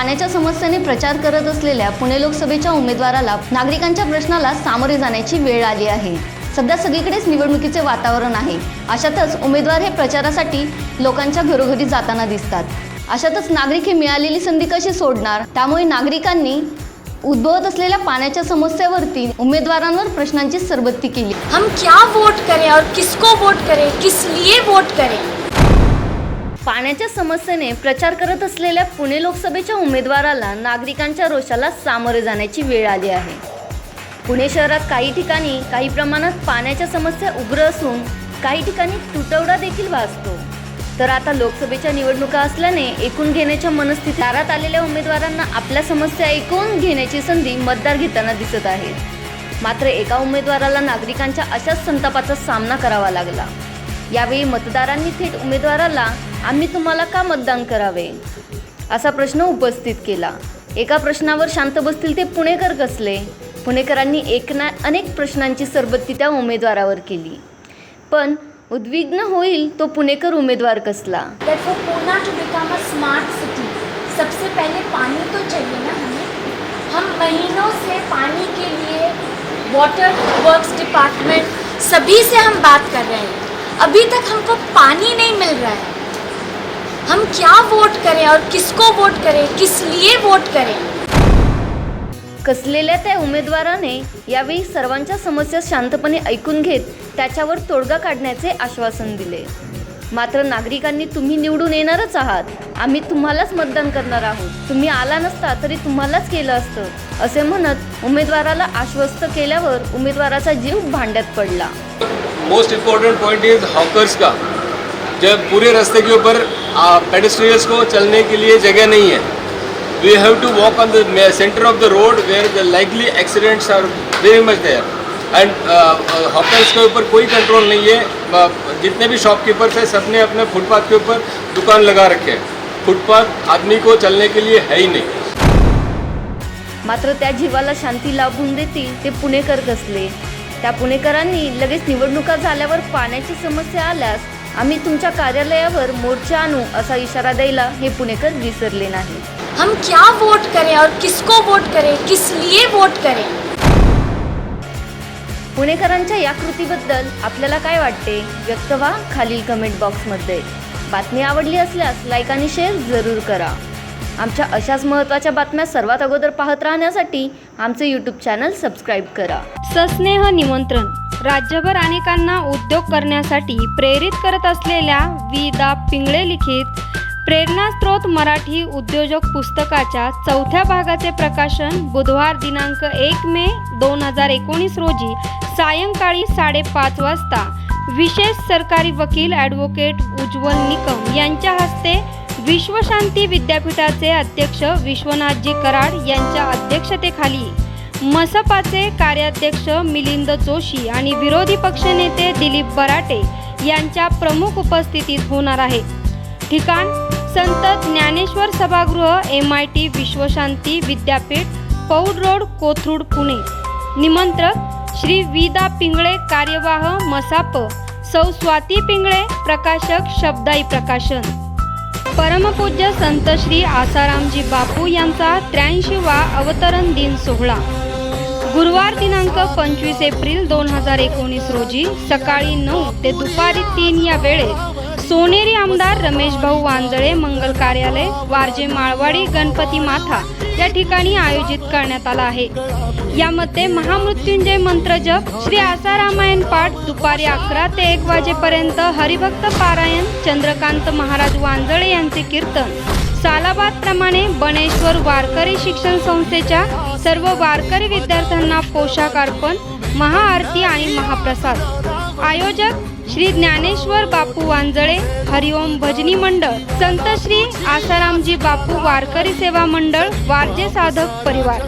पाण्याच्या समस्येने प्रचार करत असलेल्या पुणे लोकसभेच्या उमेदवाराला नागरिकांच्या प्रश्नाला सामोरे जाण्याची वेळ आली आहे. सध्या सगळीकडेच निवडणुकीचे वातावरण आहे. अशातच उमेदवार हे प्रचारासाठी लोकांच्या घरोघरी जाताना दिसतात. अशातच नागरिक ही मिळालेली संधी कशी सोडणार? त्यामुळे नागरिकांनी उद्भवत असलेल्या पाण्याच्या समस्येवरती उमेदवारांवर प्रश्नांची सरबत्ती केली. हम क्या वोट करें और किसको वोट करें? किस लिए वोट करें? पाण्याच्या समस्येने प्रचार करत असलेल्या पुणे लोकसभेच्या उमेदवाराला नागरिकांच्या रोषाला सामोरे जाण्याची वेळ आली आहे. पुणे शहरात काही ठिकाणी काही प्रमाणात पाण्याच्या समस्या उग्र असून काही ठिकाणी तुटवडा देखील भासतो तर आता लोकसभेच्या निवडणुका असल्याने ऐकून घेण्याच्या मनस्थिती दारात आलेल्या उमेदवारांना आपल्या समस्या ऐकून घेण्याची संधी मतदार घेताना दिसत आहे मात्र एका उमेदवाराला नागरिकांच्या अशाच संतापाचा सामना करावा लागला. यावेळी मतदारांनी थेट उमेदवाराला आम्ही तुम्हाला का मतदान करावे? असा प्रश्न उपस्थित केला. एका प्रश्नावर शांत बसतील ते पुणेकर कसले? पुणेकरांनी एकना अनेक प्रश्नांची सरबत्ती त्या उमेदवारावर केली. पण उद्विग्न होईल तो पुणेकर उमेदवार कसला? स्मार्ट सिटी सबसे पहले पानी तो चाहिए ना हमें? हम महीनों से पानी के लिए वाटर वर्क्स डिपार्टमेंट सभी से हम बात कर रहे हैं। अभी तक हमको पानी नहीं मिल रहा है। हम क्या वोट करें और किसको वोट करें किस लिए वोट करें? कसलेल्या त्या उमेदवाराने यावेळी सर्वांच्या समस्या शांतपणे ऐकून घेत त्याच्यावर तोडगा काढण्याचे आश्वासन दिले. मात्र नागरिकांनी तुम्ही निवडून येणारच आहात. आम्ही तुम्हालाच मतदान करणार आहोत. तुम्ही आला नसता तरी तुम्हालाच केलं असतं असे म्हणत उमेदवाराला आश्वस्त केल्यावर उमेदवाराचा जीव भांड्यात पडला. Most important point is hawkers का. जब पूरे रास्ते के ऊपर पेडिस्ट्रियल्स को चलने के लिए जगह नहीं है। We have to walk on the centre of the road where the likely accidents are very much there and hotels के ऊपर कोई कंट्रोल नहीं है। जितने भी शॉपकीपर्स हैं सबने अपने फुटपाथ के ऊपर दुकान लगा रखे हैं। फुटपाथ आदमी को चलने के लिए है ही नहीं। मात्र त्या जीवाला शांती लाभून देतील ते पुणेकर कसले त्या पुणेकरांनी लगेच निवडणुका झाल्यावर पाण्याची समस्या आल्यास आम्ही तुमच्या कार्यालयावर मोर्चा आणू असा इशारा द्यायला हे पुणेकर विसरले नाही. हम क्या वोट करें और किसको वोट करें? किस लिए वोट करें? पुणेकरांच्या या कृतीबद्दल आपल्याला काय वाटते? व्यक्त व्हा खालील कमेंट बॉक्समध्ये बातमी आवडली असल्यास लाईक आणि शेअर जरूर करा. आमच्या अशाच महत्त्वाच्या बातम्या सर्वात अगोदर पाहत राहण्यासाठी आमचे यूट्यूब चॅनल सबस्क्राईब करा. सस्नेह निमंत्रण. राज्यभर अनेकांना उद्योग करण्यासाठी प्रेरित करत असलेल्या वि. दा. पिंगळे लिखित प्रेरणास्त्रोत मराठी उद्योजक पुस्तकाच्या चौथ्या भागाचे प्रकाशन बुधवार दिनांक एक मे दोन हजार एकोणीस रोजी सायंकाळी साडेपाच वाजता. विशेष सरकारी वकील ॲडव्होकेट उज्ज्वल निकम यांच्या हस्ते विश्वशांती विद्यापीठाचे अध्यक्ष विश्वनाथजी कराड यांच्या अध्यक्षतेखाली मसपाचे कार्याध्यक्ष मिलिंद जोशी आणि विरोधी पक्षनेते दिलीप बराटे यांच्या प्रमुख उपस्थितीत होणार आहे. ठिकाण संत ज्ञानेश्वर सभागृह एम आय टी विश्वशांती विद्यापीठ पौड रोड कोथरूड पुणे. निमंत्रक श्री विदा पिंगळे कार्यवाह मसाप. सौ स्वाती पिंगळे प्रकाशक शब्दाई प्रकाशन. परमपूज्य संत श्री आसारामजी बापू यांचा त्र्याऐंशीवा अवतरण दिन सोहळा. गुरुवार दिनांक पंचवीस एप्रिल दोन हजार एकोणीस रोजी सकाळी नऊ ते दुपारी तीन या वेळेत सोनेरी आमदार रमेश भाऊ वांजळे मंगल कार्यालय वारजे माळवाडी गणपती माथा या ठिकाणी आयोजित करण्यात आला आहे. यामध्ये महामृत्युंजय मंत्र जप श्री आसारामायण पाठ दुपारी अकरा ते एक वाजेपर्यंत हरिभक्त पारायण चंद्रकांत महाराज वांजळे यांचे कीर्तन सालाबाद प्रमाणे बनेश्वर वारकरी शिक्षण संस्थेच्या सर्व वारकरी विद्यार्थ्यांना पोशाख अर्पण महाआरती आणि महाप्रसाद. आयोजक श्री ज्ञानेश्वर बापू वांजळे हरिओम भजनी मंडळ संत श्री आसारामजी बापू वारकरी सेवा मंडळ वारजे साधक परिवार.